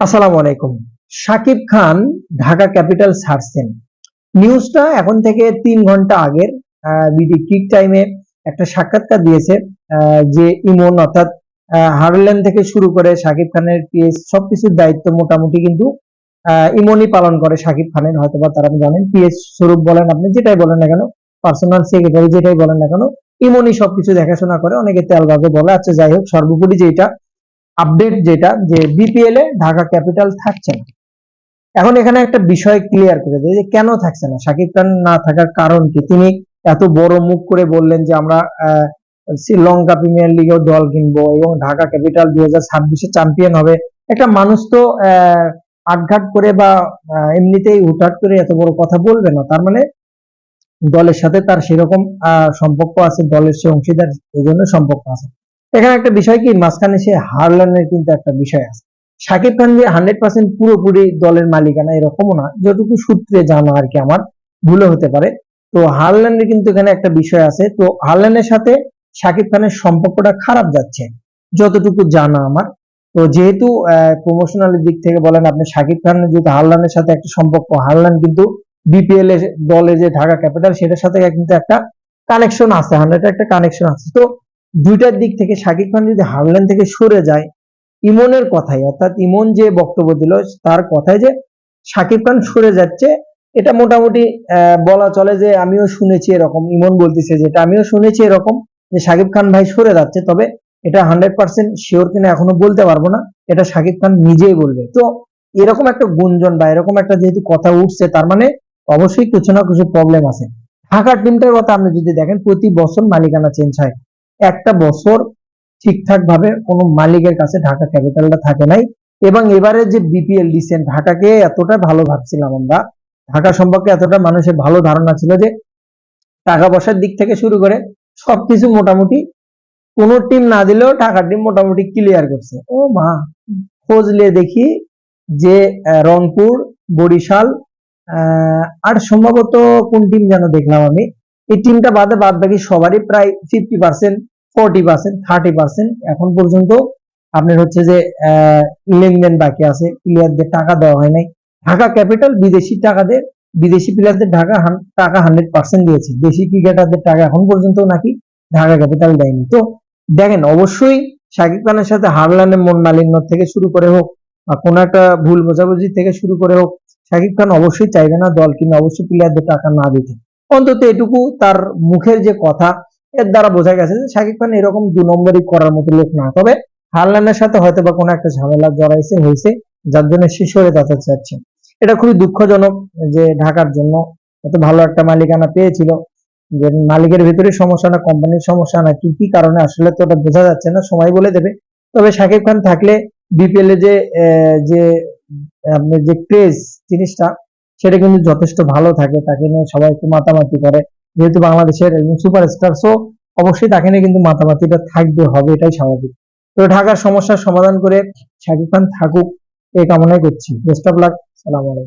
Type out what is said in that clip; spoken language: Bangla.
আসসালামু আলাইকুম। শাকিব খান ঢাকা ক্যাপিটাল ছাড়ছেন। নিউজটা এখন থেকে তিন ঘণ্টা আগের বিডি টাইমে একটা সাক্ষাৎকার দিয়েছে যে ইমন অর্থাৎ আহ, হারল্যান্ড থেকে শুরু করে শাকিব খানের পিএস সবকিছুর দায়িত্ব মোটামুটি কিন্তু ইমনই পালন করে শাকিব খানের হয়তোবা তারা জানেন পিএস স্বরূপ বলেন আপনি যেটাই বলেন না কেন পার্সোনাল সেক্রেটারি যেটাই বলেন না কেন ইমনই সবকিছু দেখাশোনা করে অনেকে তেলভাবে বলে আচ্ছা যাই হোক সর্বোপরি যেটা আপডেট যেটা, যে বিপিএল এ ঢাকা ক্যাপিটাল থাকছে না। এখন এখানে একটা বিষয় ক্লিয়ার করে দেয় যে কেন থাকছে না? শাকিব খান না থাকার কারণ কি? তিনি এত বড় মুখ করে বললেন যে আমরা শ্রীলঙ্কা প্রিমিয়ার লিগেও দল কিনবো এবং ঢাকা ক্যাপিটাল দুই হাজার ছাব্বিশে চ্যাম্পিয়ন হবে। একটা মানুষ তো আটঘাট করে বা এমনিতেই হুটহাট করে এত বড় কথা বলবে না। তার মানে দলের সাথে তার সেরকম সম্পর্ক আছে, দলের সে অংশীদার, এই জন্য সম্পর্ক আছে। এখানে একটা বিষয় কি? মাঝখানে সে হারলানের কিন্তু একটা বিষয় আছে। শাকিব খান যে হান্ড্রেড পার্সেন্ট পুরোপুরি দলের মালিকানা এরকমও না, যতটুকু সূত্রে জানা আর কি আমার ভুলে হতে পারে। তো হারল্যান্ডের কিন্তু এখানে একটা বিষয় আছে। তো হারল্যান্ডের সাথে শাকিব খানের সম্পর্কটা খারাপ যাচ্ছে, যতটুকু জানা আমার। তো যেহেতু প্রমোশনাল দিক থেকে বলেন আপনি, শাকিব খান যেহেতু হারল্যান্ডের সাথে একটা সম্পর্ক হারল্যান্ড কিন্তু বিপিএল এর দলে যে ঢাকা ক্যাপিটাল, সেটার সাথে কিন্তু একটা কানেকশন আছে, হান্ড্রেড একটা কানেকশন আছে। তো দুইটার দিক থেকে শাকিব খান যদি হারল্যান্ড থেকে সরে যায়, ইমনের কথাই, অর্থাৎ ইমন যে বক্তব্য দিল, তার কথায় যে শাকিব খান সরে যাচ্ছে, এটা মোটামুটি বলা চলে যে আমিও শুনেছি এরকম, ইমন বলতেছে যেটা আমিও শুনেছি এরকম যে শাকিব খান ভাই সরে যাচ্ছে, তবে এটা হান্ড্রেড পার্সেন্ট শিওর কিনা এখনও বলতে পারব না, এটা শাকিব খান নিজেই বলবে। তো এরকম একটা গুঞ্জন বা এরকম একটা যেহেতু কথা উঠছে, তার মানে অবশ্যই কিছু না কিছু প্রবলেম আছে। ঢাকার টিমটার কথা আপনি যদি দেখেন, প্রতি বছর মালিকানা চেঞ্জ হয়। একটা বছর ঠিকঠাক ভাবে কোনো মালিকের কাছে ঢাকা ক্যাপিটালটা থাকে নাই। এবং এবারে যে বিপিএল রিসেন্ট ঢাকাকে এতটা ভালো ভাবছিলাম আমরা, ঢাকা সম্পর্কে এতটা মানুষের ভালো ধারণা ছিল যে টাকা পয়সার দিক থেকে শুরু করে সবকিছু মোটামুটি কোন টিম না দিলেও ঢাকার টিম মোটামুটি ক্লিয়ার করছে। ও মা, খোঁজ নিয়ে দেখি যে রংপুর, বরিশাল আর সম্ভবত কোন টিম যেন দেখলাম আমি এই টিমটা বাদে বাদ বাকি সবারই প্রায় fifty percent forty percent thirty percent এখন পর্যন্ত আপনার হচ্ছে যে লেনদেন বাকি আছে। প্লেয়ারদের টাকা দেওয়া হয় নাই। ঢাকা ক্যাপিটাল বিদেশি টাকাদের, বিদেশি প্লেয়ারদের ঢাকা টাকা হান্ড্রেড পার্সেন্ট দিয়েছে। দেশি ক্রিকেটারদের টাকা এখন পর্যন্ত নাকি ঢাকা ক্যাপিটাল দেয়নি। তো দেখেন, অবশ্যই শাকিব খানের সাথে হারলানের মন মালিন্য থেকে শুরু করে হোক বা কোনো একটা ভুল বোঝাবুঝি থেকে শুরু করে হোক, শাকিব খান অবশ্যই চাইবে না দল কিনে, অবশ্যই প্লেয়ারদের টাকা না দিতে। অন্তত এটুকু তার মুখের যে কথা, এর দ্বারা বোঝা গেছে যে শাকিব খান এরকম দু নম্বরই করার মতো লোক না। তবে হারলানের সাথে হয়তো বা কোনো একটা ঝামেলা জড়াইছে, হয়েছে, যার জন্য সে সরে চাচ্ছে। এটা খুবই দুঃখজনক যে ঢাকার জন্য এত ভালো একটা মালিকানা পেয়েছিল, যে মালিকের ভিতরে সমস্যা না, কোম্পানির সমস্যা না, কি কি কারণে আসলে তো ওটা বোঝা যাচ্ছে না সময় বলে দেবে। তবে শাকিব খান থাকলে বিপিএল এ যে যে আপনার যে ক্রেজ জিনিসটা সেটা কিন্তু যথেষ্ট ভালো থাকে, তাকে নিয়ে সবাই একটু মাতামাতি করে। যেহেতু বাংলাদেশের সুপারস্টার সো অবশ্যই তাকে নিয়ে কিন্তু মাতামাতিটা থাকবে, হবে এটাই স্বাভাবিক। তো ঢাকার সমস্যার সমাধান করে শাকিব খান থাকুক, এই কামনাই করছি। বেস্ট অফ লাক সালাম আলাইকুম।